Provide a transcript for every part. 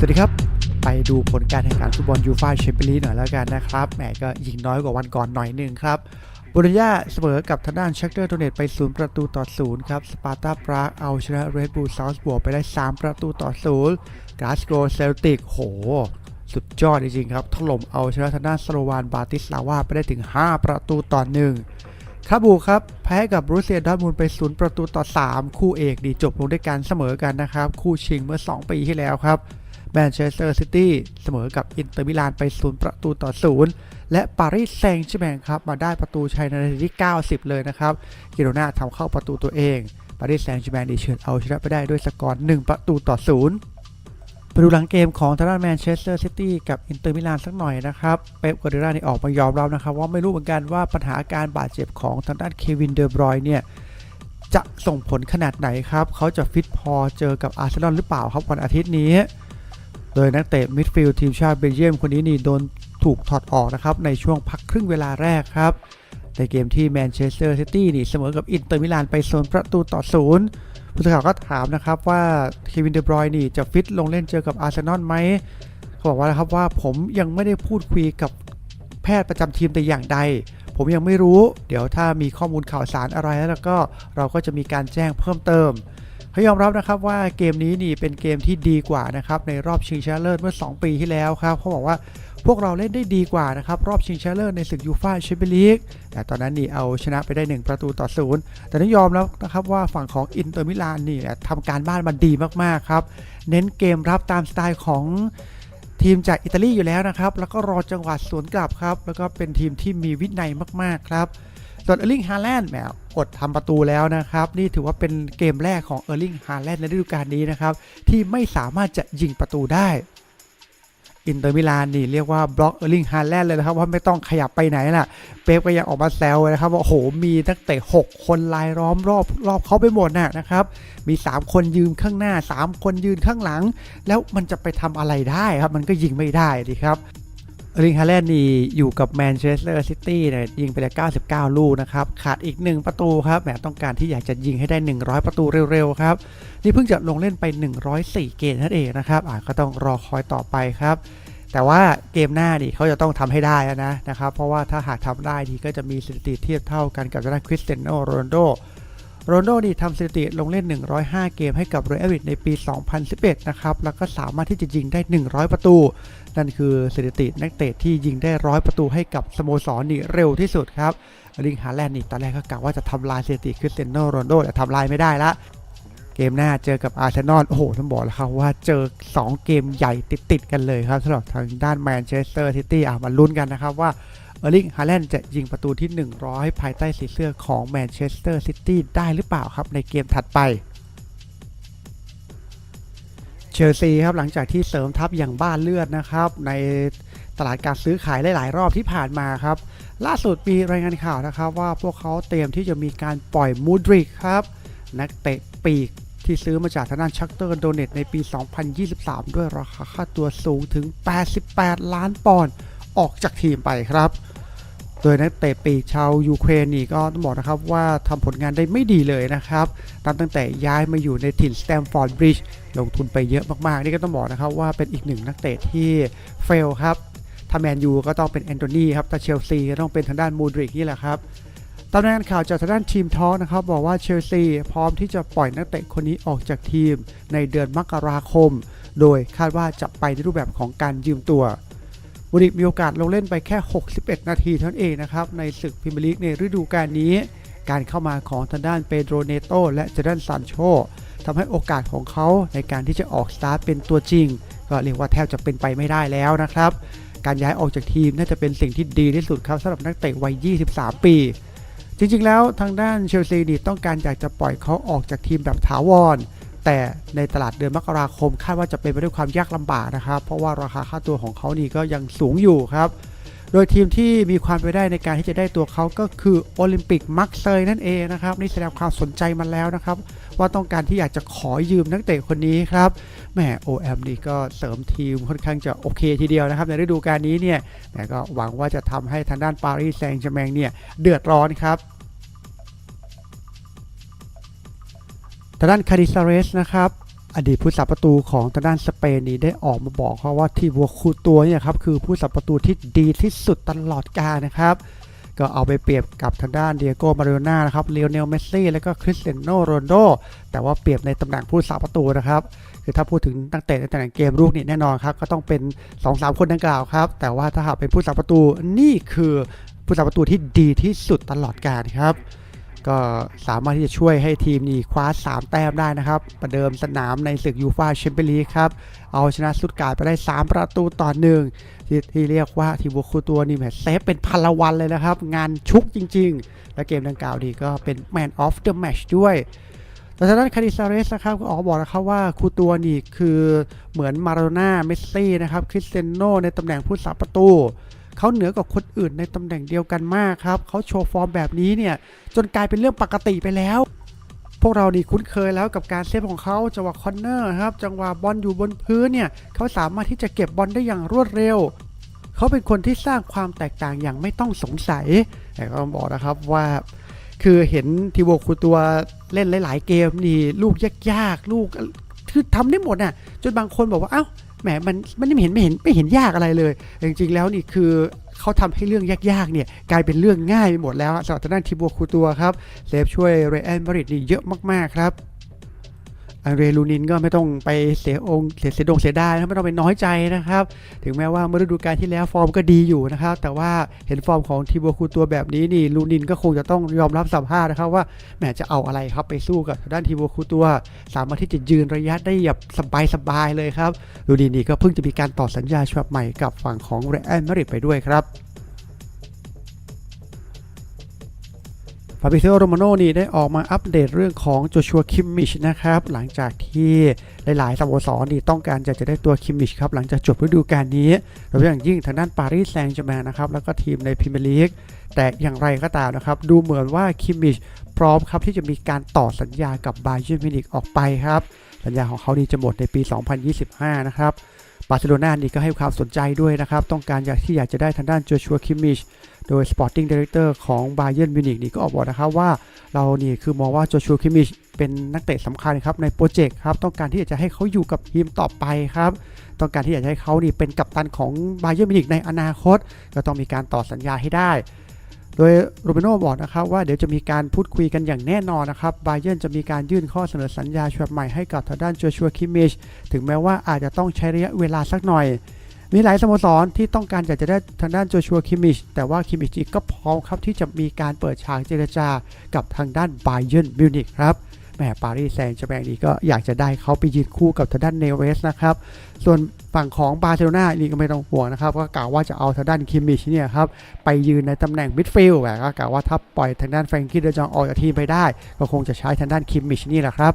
สวัสดีครับ ไปดูผลการแข่งขันฟุตบอลยูฟ่าแชมเปี้ยนลีกหน่อยแล้วกันนะครับแหมก็ยิงน้อยกว่าวันก่อนหน่อยหนึ่งครับบุรญาเสมอกับทางด้านชักเตอร์โดเนตไป 0 ประตูต่อ 0 ครับ สปาร์ตาปรากเอาชนะเรดบูลซาวส์บวกไปได้ 3 ประตูต่อ 0กาสโกเซลติกโห สุดยอดจริงๆครับ ถล่มเอาชนะทางด้านสโลวานบาติสลาวาไปได้ถึง 5 ประตูต่อ 1 คาบูครับ แพ้กับบรูเซียดอทมูลไป 0 ประตูต่อ 3 คู่เอกดีจบลงด้วยการเสมอกันนะครับ คู่ชิงเมื่อ 2 ปีที่แล้วครับ แมนเชสเตอร์ซิตี้เสมอกับอินเตอร์มิลานไป 0 ประตูต่อ 0 และปารีสแซงต์แชร์แมงครับมาได้ประตูชัยในนาทีที่ 90 เลยนะครับกิโรนาทำเข้าประตูตัวเองปารีสแซงต์แชร์แมงดีเฉือนเอาชนะไปได้ด้วยสกอร์ 1 ประตูต่อ 0 ไปดูหลังเกมของทางด้านแมนเชสเตอร์ซิตี้กับอินเตอร์มิลานสักหน่อยนะครับเป๊ปกวาร์ดิโอลานี่ออกมายอมรับนะครับว่าไม่รู้เหมือนกันว่าปัญหาการบาดเจ็บของทางด้านเควินเดอร์บรอยเนี่ยจะส่งผลขนาดไหนครับ เขาจะฟิตพอเจอกับอาร์เซนอลหรือเปล่าครับวันอาทิตย์นี้ โดยนักเตะมิดฟิลด์ทีมชาติเบลเยียมคนนี้นี่โดนถูกถอดออกนะครับในช่วงพักครึ่งเวลาแรกครับ ในเกมที่แมนเชสเตอร์ซิตี้นี่เสมอกับอินเตอร์มิลานไปโซนประตูต่อศูนย์ผู้สื่อข่าวก็ถามนะครับว่าเควินเดบรอยนี่จะฟิตลงเล่นเจอกับอาร์เซนอลไหมเขาบอกว่านะครับว่าผมยังไม่ได้พูดคุยกับแพทย์ประจำทีมแต่อย่างใด ผมยังไม่รู้ เดี๋ยวถ้ามีข้อมูลข่าวสารอะไรแล้วก็เราก็จะมีการแจ้งเพิ่มเติม เขายอมรับนะครับว่าเกมนี้นี่เป็นเกมที่ดีกว่านะครับในรอบชิงชนะเลิศเมื่อ 2 ปีที่แล้วครับเขาบอกว่าพวกเราเล่นได้ดีกว่านะครับรอบชิงชนะเลิศในศึกยูฟ่าแชมเปี้ยนลีกแต่ตอนนั้นนี่เอาชนะไปได้ 1 ประตูต่อศูนย์แต่ต้องยอมแล้วนะครับว่าฝั่งของอินเตอร์มิลานนี่ทำการบ้านมาดีมากๆครับเน้นเกมรับตามสไตล์ของทีมจากอิตาลีอยู่แล้วนะครับ แล้วก็รอจังหวะสวนกลับครับ แล้วก็เป็นทีมที่มีวินัยมากๆครับ ส่วนเออร์ลิงฮาแลนด์แหมอดทำประตูแล้วนะครับ นี่ถือว่าเป็นเกมแรกของเออร์ลิงฮาแลนด์ในฤดูกาลนี้นะครับ ที่ไม่สามารถจะยิงประตูได้อินเตอร์มิลานนี่เรียกว่าบล็อกเออร์ลิงฮาแลนด์เลยนะครับว่าไม่ต้องขยับไปไหนล่ะ เป๊ปก็ยังออกมาแซวนะครับว่าโหมีนักเตะ6คนลายล้อมรอบรอบเขาไปหมดน่ะนะครับ มี 3 คนยืนข้างหน้า 3 คนยืนข้างหลัง แล้วมันจะไปทำอะไรได้ครับ มันก็ยิงไม่ได้ดิครับ อร์ลิงฮาแลนด์นี่อยู่กับแมนเชสเตอร์ซิตี้เนี่ยยิงไปแล้ว 99 ลูกนะครับ ขาดอีก 1 ประตูครับแหมต้องการที่อยากจะยิงให้ได้ 100 ประตูเร็วๆครับ นี่เพิ่งจะลงเล่นไป 104 เกมนั่นเองนะครับอ่าก็ต้องรอคอยต่อไปครับ แต่ว่าเกมหน้านี่เขาจะต้องทำให้ได้แล้วนะนะครับ เพราะว่าถ้าหากทำได้ดีก็จะมีสถิติเทียบเท่ากันกับทางด้าคริสเตียโนโรนโด โรนโดนี่ทำสถิติลงเล่น 105 เกมให้กับเรอัลมาดริดในปี 2011 นะครับ แล้วก็สามารถที่จะยิงได้ 100 ประตู นั่นคือสถิตินักเตะที่ยิงได้ร้อยประตูให้กับสโมสรนี่เร็วที่สุดครับลิงฮาแลนด์นี่ตอนแรกก็กะว่าจะทำลายสถิติคริสเตียโนโรนโดแต่ทำลายไม่ได้ละเกมหน้าเจอกับอาร์เซนอลโอ้โหต้องบอกแล้วครับว่าเจอ 2 เกมใหญ่ติดๆกันเลยครับสำหรับทางด้านแมนเชสเตอร์ซิตี้อะมาลุ้นกันนะครับว่า เออร์ลิงฮาแลนด์จะยิงประตูที่ 100 ภายใต้สีเสื้อของแมนเชสเตอร์ซิตี้ได้หรือเปล่าครับในเกมถัดไปเชลซีครับหลังจากที่เสริมทัพอย่างบ้านเลือดนะครับในตลาดการซื้อขายหลายๆ รอบที่ผ่านมาครับ ล่าสุดมีรายงานข่าวนะครับ ว่าพวกเขาเตรียมที่จะมีการปล่อยมูดริกครับ นักเตะปีกที่ซื้อมาจากทางด้านชักเตอร์โดเนตในปี 2023 ด้วยราคาค่าตัวสูงถึง 88 ล้านปอนด์ ออกจากทีมไปครับ โดยนักเตะปีกชาวยูเครนนี่ก็ต้องบอกนะครับว่าทำผลงานได้ไม่ดีเลยนะครับนับตั้งแต่ย้ายมาอยู่ในถิ่นสแตมฟอร์ดบริดจ์ลงทุนไปเยอะมากๆ นี่ก็ต้องบอกนะครับว่าเป็นอีกหนึ่งนักเตะที่เฟลครับถ้าแมนยูก็ต้องเป็นแอนโทนีครับ ถ้าเชลซีก็ต้องเป็นทางด้านมูดริกนี่แหละครับตำนานข่าวจากทางด้านทีมทอนะครับ บอกว่าเชลซีพร้อมที่จะปล่อยนักเตะคนนี้ออกจากทีมในเดือนมกราคม โดยคาดว่าจะไปในรูปแบบของการยืมตัว บุริกมีโอกาสลงเล่นไปแค่ 61 นาทีเท่านั้นเองนะครับ ในศึกพรีเมียร์ลีกในฤดูกาลนี้ การเข้ามาของทางด้านเปโดรเนโตและเจดันซานโชทำให้โอกาสของเขาในการที่จะออกสตาร์ทเป็นตัวจริง ก็เรียกว่าแทบจะเป็นไปไม่ได้แล้วนะครับ การย้ายออกจากทีมน่าจะเป็นสิ่งที่ดีที่สุดครับสำหรับนักเตะวัย 23 ปี จริงๆ แล้วทางด้านเชลซีนี่ต้องการอยากจะปล่อยเขาออกจากทีมแบบถาวร แต่ในตลาดเดือนมกราคมคาดว่าจะเป็นไปด้วยความยากลำบากนะครับ เพราะว่าราคาค่าตัวของเขานี่ก็ยังสูงอยู่ครับ โดยทีมที่มีความไปได้ในการที่จะได้ตัวเขาก็คือโอลิมปิกมักเซยนั่นเองนะครับ นี่แสดงความสนใจมาแล้วนะครับ ว่าต้องการที่อยากจะขอยืมนักเตะคนนี้ครับแหมโอแอมนี่ก็เสริมทีมค่อนข้างจะโอเคทีเดียวนะครับ ในฤดูกาลนี้เนี่ยแต่ก็หวังว่าจะทำให้ทางด้านปารีสแซงต์แชร์แมงเนี่ยเดือดร้อนครับ ทางด้านคาริซาเรสนะครับอดีตผู้สับประตูของทางด้านสเปนนี่ได้ออกมาบอกเขาว่าทีวัวคูตัวเนี่ยครับคือผู้สับประตูที่ดีที่สุดตลอดกาลนะครับ ก็เอาไปเปรียบกับทางด้านเดียโกมาริโอน่านะครับเลโอเนลเมสซี่แล้วก็คริสเตียโนโรนโดแต่ว่าเปรียบในตำแหน่งผู้สับประตูนะครับคือถ้าพูดถึงนักเตะในตำแหน่งเกมรุกนี่แน่นอนครับก็ต้องเป็น2-3คนดังกล่าวครับแต่ว่าถ้าหากเป็นผู้สับประตูนี่คือผู้สับประตูที่ดีที่สุดตลอดกาลครับ ก็สามารถที่จะช่วยให้ทีมนี่คว้า 3 แต้มได้นะครับประเดิมสนามในศึกยูฟาแชมเปี้ยนลีกครับ เอาชนะสุดการ์ดไปได้ 3 ประตูต่อหนึ่งที่ที่เรียกว่าทีมวัวคูตัวนี่แมเซฟเป็นพันละวันเลยนะครับ งานชุกจริง ๆ และเกมดังกล่าวดีก็เป็น Man of the Match ด้วยแต่ทางด้านคาริซาเรสนะครับก็ออกบอกนะครับว่าคูตัวนี่คือเหมือนมาราโดน่าเมสซี่นะครับคริสเตียโนในตำแหน่งผู้สับประตู เขาเหนือกว่าคนอื่นในตำแหน่งเดียวกันมากครับเขาโชว์ฟอร์มแบบนี้เนี่ยจนกลายเป็นเรื่องปกติไปแล้ว พวกเรานี่คุ้นเคยแล้วกับการเซฟของเขาจังหวะคอนเนอร์ครับจังหวะบอลอยู่บนพื้นเนี่ยเขาสามารถที่จะเก็บบอลได้อย่างรวดเร็วเขาเป็นคนที่สร้างความแตกต่างอย่างไม่ต้องสงสัยแต่ก็ต้องบอกนะครับว่าคือเห็นทีโวคูตัวเล่นหลาย ๆ เกมนี่ลูกยากๆลูกคือทำได้หมดน่ะจนบางคนบอกว่าเอ้า แหมมันมันไม่เห็นไม่เห็นไม่เห็นยากอะไรเลย จริงๆแล้วนี่คือเขาทำให้เรื่องยากๆเนี่ยกลายเป็นเรื่องง่ายไปหมดแล้วสำหรับทางด้านทีโวคูตัวครับเซฟช่วยเรอันบริตนี่เยอะมากๆครับ เรลูนินก็ไม่ต้องไปเสียองค์เสียเสียดงเสียดายนะไม่ต้องไปน้อยใจนะครับ ถึงแม้ว่าเมื่อฤดูกาลที่แล้วฟอร์มก็ดีอยู่นะครับ แต่ว่าเห็นฟอร์มของทีโบคูตัวแบบนี้นี่ลูนินก็คงจะต้องยอมรับสัมภาษณ์นะครับว่าแหมจะเอาอะไรครับไปสู้กับด้านทีโบคูตัว สามารถที่จะยืนระยะได้แบบสบายๆเลยครับลูนินนี่ก็เพิ่งจะมีการต่อสัญญาฉบับใหม่กับฝั่งของเรอัลมาดริดไปด้วยครับ ฟาบิเซโอโรมาโนนี่ได้ออกมาอัปเดตเรื่องของโจชัวคิมมิชนะครับหลังจากที่หลายๆสโมสรนี่ต้องการจะจะได้ตัวคิมมิชครับหลังจากจบฤดูกาลนี้โดยเฉพาะอย่างยิ่งทางด้านปารีสแซงต์แชร์แมงนะครับแล้วก็ทีมในพรีเมียร์ลีกแต่อย่างไรก็ตามนะครับ ดูเหมือนว่าคิมมิชพร้อมครับที่จะมีการต่อสัญญากับบาเยิร์นมิวนิกออกไปครับ สัญญาของเขานี่จะหมดในปี 2025 นะครับบาร์เซโลนานี่ก็ให้ความสนใจด้วยนะครับ ต้องการอยากที่อยากจะได้ทางด้านโจชัวคิมมิชโดย Sporting Director ของ Bayern Munich นี่ก็ออกบอกนะครับว่าเรานี่คือมองว่าโจชัวคิมมิชเป็นนักเตะสำคัญครับในโปรเจกต์ครับ ต้องการที่จะให้เขาอยู่กับทีมต่อไปครับ ต้องการที่อยากจะให้เขานี่เป็นกัปตันของ Bayern Munich ในอนาคต ก็ต้องมีการต่อสัญญาให้ได้ โดยโรเบโนบอกนะครับว่าเดี๋ยวจะมีการพูดคุยกันอย่างแน่นอนนะครับไบเยนจะมีการยื่นข้อเสนอสัญญาฉบับใหม่ให้กับทางด้านโจชัวคิมมิชถึงแม้ว่าอาจจะต้องใช้ระยะเวลาสักหน่อย มีหลายสโมสรที่ต้องการอยากจะได้ทางด้านโจชัวคิมมิชแต่ว่าคิมมิชก็พร้อมครับที่จะมีการเปิดฉากเจรจากับทางด้านไบเยนมิวนิกครับ แหมปารีสแซงต์แชร์แมงนี่ก็อยากจะได้เขาไปยืนคู่กับทางด้านเนเวสนะครับ ส่วนฝั่งของบาร์เซโลนานี่ก็ไม่ต้องห่วงนะครับ ก็กล่าวว่าจะเอาทางด้านคิมมิชเนี่ยครับ ไปยืนในตำแหน่งมิดฟิลด์แบบก็กล่าวว่าถ้าปล่อยทางด้านแฟรงกี้เดอจองออกจากทีมไปได้ ก็คงจะใช้ทางด้านคิมมิชนี่แหละครับ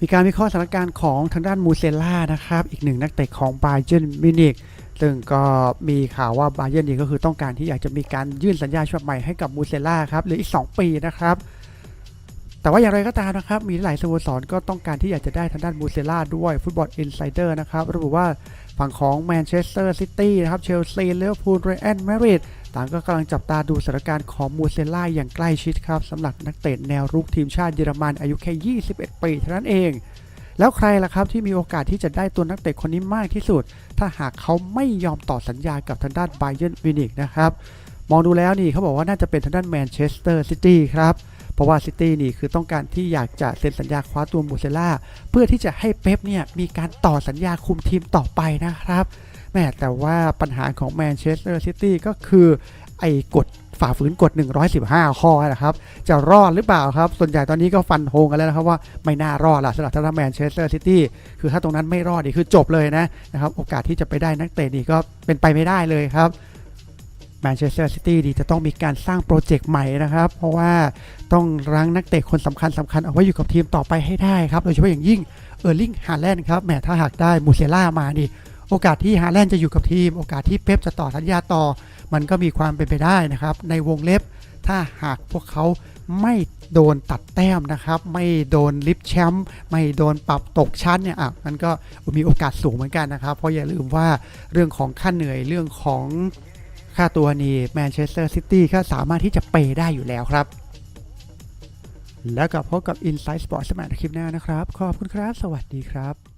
มีการวิเคราะห์สถานการณ์ของทางด้านมูเซล่านะครับ อีกหนึ่งนักเตะของบาเยิร์นมิวนิก ซึ่งก็มีข่าวว่าบาเยิร์นนี่ก็คือต้องการที่อยากจะมีการยื่นสัญญาฉบับใหม่ให้กับมูเซล่าครับเหรืออีก 2 ปีนะครับ แต่ว่าอย่างไรก็ตามนะครับ มีหลายสโมสรก็ต้องการที่อยากจะได้ทางด้านมูเซล่าด้วยฟุตบอลอินไซเดอร์นะครับระบุว่าฝั่งของแมนเชสเตอร์ซิตี้นะครับเชลซีเลเวอร์พูลเรอัลมาดริดต่างก็กำลังจับตาดูสถานการณ์ของมูเซล่าอย่างใกล้ชิดครับสำหรับนักเตะแนวรุกทีมชาติเยอรมันอายุแค่ 21 ปีเท่านั้นเอง แล้วใครล่ะครับที่มีโอกาสที่จะได้ตัวนักเตะคนนี้มากที่สุด ถ้าหากเขาไม่ยอมต่อสัญญากับทางด้านไบเยนมินิกนะครับมองดูแล้วนี่เขาบอกว่าน่าจะเป็นทางด้านแมนเชสเตอร์ซิตี้ครับเพราะว่าซิตี้นี่คือต้องการที่อยากจะเซ็นสัญญาคว้าตัวมูเซล่าเพื่อที่จะให้เป๊ปเนี่ยมีการต่อสัญญาคุมทีมต่อไปนะครับแม่แต่ว่าปัญหาของแมนเชสเตอร์ซิตี้ก็คือไอ้กฎ ฝ่าฝืนกฎ 115 ข้อนะครับ จะรอดหรือเปล่าครับ ส่วนใหญ่ตอนนี้ก็ฟันธงกันแล้วนะครับว่าไม่น่ารอดละสำหรับทางด้านแมนเชสเตอร์ซิตี้คือถ้าตรงนั้นไม่รอดนี่คือจบเลยนะนะครับโอกาสที่จะไปได้นักเตะนี่ก็เป็นไปไม่ได้เลยครับแมนเชสเตอร์ซิตี้ดีจะต้องมีการสร้างโปรเจกต์ใหม่นะครับ เพราะว่าต้องรั้งนักเตะคนสำคัญสคัญเอาไว้อยู่กับทีมต่อไปให้ได้ครับ โดยเฉพาะอย่างยิ่งเออร์ลิงฮาแลนด์ครับแหมถ้าหากได้มูเซล่ามานี่ โอกาสที่ฮาแลนด์จะอยู่กับทีม โอกาสที่เป๊ปจะต่อสัญญาต่อ มันก็มีความเป็นไปได้นะครับ ในวงเล็บถ้าหากพวกเขาไม่โดนตัดแต้มนะครับ ไม่โดนลิฟต์แชมป์ไม่โดนปรับตกชั้นเนี่ยอะมันก็มีโอกาสสูงเหมือนกันนะครับ เพราะอย่าลืมว่าเรื่องของค่าเหนื่อยเรื่องของค่าตัวนี่แมนเชสเตอร์ซิตี้ก็สามารถที่จะเปย์ได้อยู่แล้วครับ แล้วกลับพบกับ Inside Sport สมัยคลิปหน้านะครับ ขอบคุณครับ สวัสดีครับ